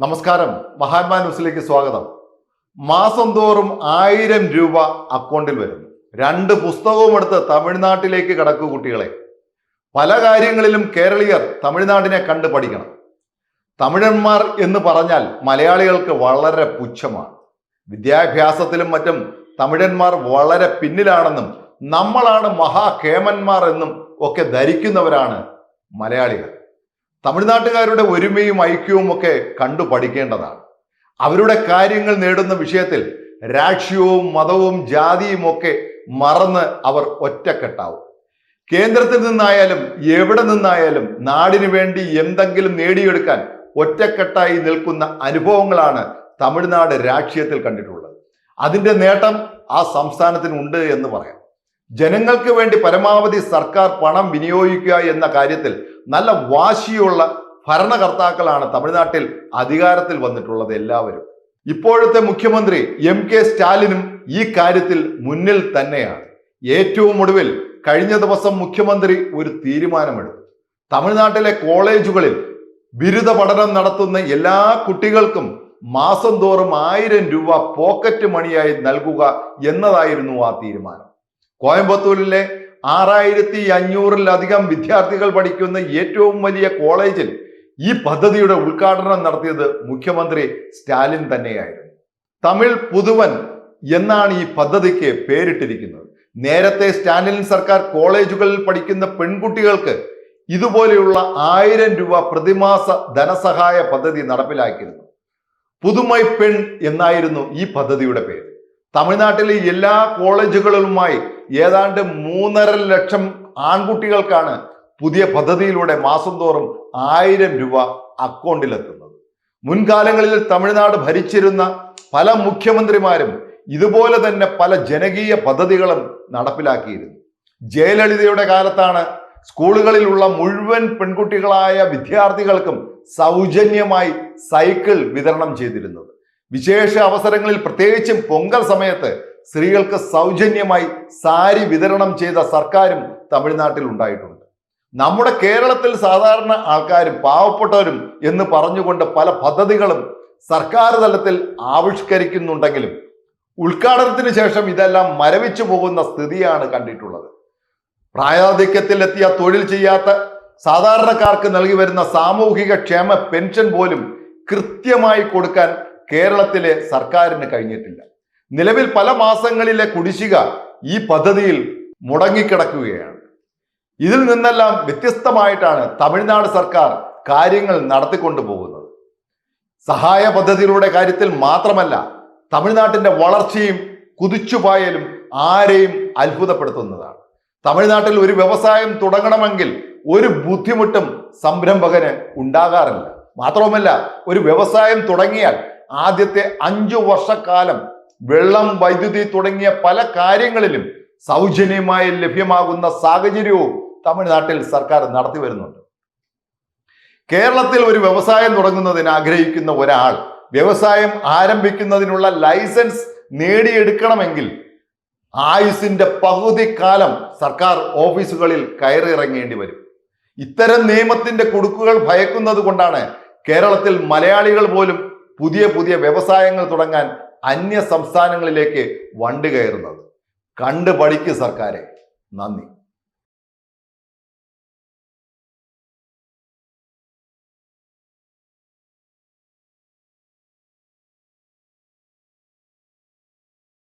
നമസ്കാരം. മഹാത്മാ ന്യൂസിലേക്ക് സ്വാഗതം. മാസം തോറും ആയിരം രൂപ അക്കൗണ്ടിൽ വരുന്നു. രണ്ട് പുസ്തകവും എടുത്ത് തമിഴ്നാട്ടിലേക്ക് കടക്കു കുട്ടികളെ. പല കാര്യങ്ങളിലും കേരളീയർ തമിഴ്നാടിനെ കണ്ട് പഠിക്കണം. തമിഴന്മാർ എന്ന് പറഞ്ഞാൽ മലയാളികൾക്ക് വളരെ പുച്ഛമാണ്. വിദ്യാഭ്യാസത്തിലും മറ്റും തമിഴന്മാർ വളരെ പിന്നിലാണെന്നും നമ്മളാണ് മഹാകേമന്മാർ എന്നും ഒക്കെ ധരിക്കുന്നവരാണ് മലയാളികൾ. തമിഴ്നാട്ടുകാരുടെ ഒരുമയും ഐക്യവും ഒക്കെ കണ്ടു പഠിക്കേണ്ടതാണ്. അവരുടെ കാര്യങ്ങൾ നേടുന്ന വിഷയത്തിൽ രാഷ്ട്രീയവും മതവും ജാതിയും ഒക്കെ മറന്ന് അവർ ഒറ്റക്കെട്ടാവും. കേന്ദ്രത്തിൽ നിന്നായാലും എവിടെ നിന്നായാലും നാടിനു വേണ്ടി എന്തെങ്കിലും നേടിയെടുക്കാൻ ഒറ്റക്കെട്ടായി നിൽക്കുന്ന അനുഭവങ്ങളാണ് തമിഴ്നാട് രാഷ്ട്രീയത്തിൽ കണ്ടിട്ടുള്ളത്. അതിന്റെ നേട്ടം ആ സംസ്ഥാനത്തിനുണ്ട് എന്ന് പറയാം. ജനങ്ങൾക്ക് വേണ്ടി പരമാവധി സർക്കാർ പണം വിനിയോഗിക്കുക എന്ന കാര്യത്തിൽ നല്ല വാശിയുള്ള ഭരണകർത്താക്കളാണ് തമിഴ്നാട്ടിൽ അധികാരത്തിൽ വന്നിട്ടുള്ളത് എല്ലാവരും. ഇപ്പോഴത്തെ മുഖ്യമന്ത്രി എം കെ സ്റ്റാലിനും ഈ കാര്യത്തിൽ മുന്നിൽ തന്നെയാണ്. ഏറ്റവും ഒടുവിൽ കഴിഞ്ഞ ദിവസം മുഖ്യമന്ത്രി ഒരു തീരുമാനമെടുത്തു. തമിഴ്നാട്ടിലെ കോളേജുകളിൽ ബിരുദ പഠനം നടത്തുന്ന എല്ലാ കുട്ടികൾക്കും മാസം തോറും ആയിരം രൂപ പോക്കറ്റ് മണിയായി നൽകുക എന്നതായിരുന്നു ആ തീരുമാനം. കോയമ്പത്തൂരിലെ ആറായിരത്തി അഞ്ഞൂറിലധികം വിദ്യാർത്ഥികൾ പഠിക്കുന്ന ഏറ്റവും വലിയ കോളേജിൽ ഈ പദ്ധതിയുടെ ഉദ്ഘാടനം നടത്തിയത് മുഖ്യമന്ത്രി സ്റ്റാലിൻ തന്നെയായിരുന്നു. തമിഴ് പുതുവൻ എന്നാണ് ഈ പദ്ധതിക്ക് പേരിട്ടിരിക്കുന്നത്. നേരത്തെ സ്റ്റാലിൻ സർക്കാർ കോളേജുകളിൽ പഠിക്കുന്ന പെൺകുട്ടികൾക്ക് ഇതുപോലെയുള്ള ആയിരം രൂപ പ്രതിമാസ ധനസഹായ പദ്ധതി നടപ്പിലാക്കിയിരുന്നു. പുതുമൈ പെൺ എന്നായിരുന്നു ഈ പദ്ധതിയുടെ പേര്. തമിഴ്നാട്ടിലെ എല്ലാ കോളേജുകളിലുമായി ഏതാണ്ട് മൂന്നര ലക്ഷം ആൺകുട്ടികൾക്കാണ് പുതിയ പദ്ധതിയിലൂടെ മാസം തോറും ആയിരം രൂപ അക്കൗണ്ടിലെത്തുന്നത്. മുൻകാലങ്ങളിൽ തമിഴ്നാട് ഭരിച്ചിരുന്ന പല മുഖ്യമന്ത്രിമാരും ഇതുപോലെ തന്നെ പല ജനകീയ പദ്ധതികളും നടപ്പിലാക്കിയിരുന്നു. ജയലളിതയുടെ കാലത്താണ് സ്കൂളുകളിലുള്ള മുഴുവൻ പെൺകുട്ടികളായ വിദ്യാർത്ഥികൾക്കും സൗജന്യമായി സൈക്കിൾ വിതരണം ചെയ്തിരുന്നത്. വിശേഷ അവസരങ്ങളിൽ പ്രത്യേകിച്ചും പൊങ്കൽ സമയത്ത് സ്ത്രീകൾക്ക് സൗജന്യമായി സാരി വിതരണം ചെയ്ത സർക്കാരും തമിഴ്നാട്ടിൽ ഉണ്ടായിട്ടുണ്ട്. നമ്മുടെ കേരളത്തിൽ സാധാരണ ആൾക്കാരും പാവപ്പെട്ടവരും എന്ന് പറഞ്ഞുകൊണ്ട് പല പദ്ധതികളും സർക്കാർ തലത്തിൽ ആവിഷ്കരിക്കുന്നുണ്ടെങ്കിലും ഉദ്ഘാടനത്തിന് ശേഷം ഇതെല്ലാം മരവിച്ചു പോകുന്ന സ്ഥിതിയാണ് കണ്ടിട്ടുള്ളത്. പ്രായാധിക്യത്തിലെത്തിയ തൊഴിൽ ചെയ്യാത്ത സാധാരണക്കാർക്ക് നൽകി വരുന്ന സാമൂഹിക ക്ഷേമ പെൻഷൻ പോലും കൃത്യമായി കൊടുക്കാൻ കേരളത്തിലെ സർക്കാരിന് കഴിഞ്ഞിട്ടില്ല. നിലവിൽ പല മാസങ്ങളിലെ കുടിശ്ശിക ഈ പദ്ധതിയിൽ മുടങ്ങിക്കിടക്കുകയാണ്. ഇതിൽ നിന്നെല്ലാം വ്യത്യസ്തമായിട്ടാണ് തമിഴ്നാട് സർക്കാർ കാര്യങ്ങൾ നടത്തിക്കൊണ്ടു പോകുന്നത്. സഹായ പദ്ധതികളുടെ കാര്യത്തിൽ മാത്രമല്ല തമിഴ്നാട്ടിന്റെ വളർച്ചയും കുതിച്ചുപായലും ആരെയും അത്ഭുതപ്പെടുത്തുന്നതാണ്. തമിഴ്നാട്ടിൽ ഒരു വ്യവസായം തുടങ്ങണമെങ്കിൽ ഒരു ബുദ്ധിമുട്ടും സംരംഭകന് ഉണ്ടാകാറില്ല. മാത്രവുമല്ല ഒരു വ്യവസായം തുടങ്ങിയാൽ ആദ്യത്തെ അഞ്ചു വർഷക്കാലം വെള്ളം വൈദ്യുതി തുടങ്ങിയ പല കാര്യങ്ങളിലും സൗജന്യമായി ലഭ്യമാകുന്ന സാഹചര്യവും തമിഴ്നാട്ടിൽ സർക്കാർ നടത്തി വരുന്നുണ്ട്. കേരളത്തിൽ ഒരു വ്യവസായം തുടങ്ങുന്നതിന് ആഗ്രഹിക്കുന്ന ഒരാൾ വ്യവസായം ആരംഭിക്കുന്നതിനുള്ള ലൈസൻസ് നേടിയെടുക്കണമെങ്കിൽ ആയുസിന്റെ പകുതി കാലം സർക്കാർ ഓഫീസുകളിൽ കയറിയിറങ്ങേണ്ടി വരും. ഇത്തരം നിയമത്തിന്റെ കുടുക്കുകൾ ഭയക്കുന്നത് കൊണ്ടാണ് കേരളത്തിൽ മലയാളികൾ പോലും പുതിയ പുതിയ വ്യവസായങ്ങൾ തുടങ്ങാൻ അന്യ സംസ്ഥാനങ്ങളിലേക്ക് വണ്ടി കയറുന്നത് കണ്ടു പഠിക്ക് സർക്കാരെ. നന്ദി.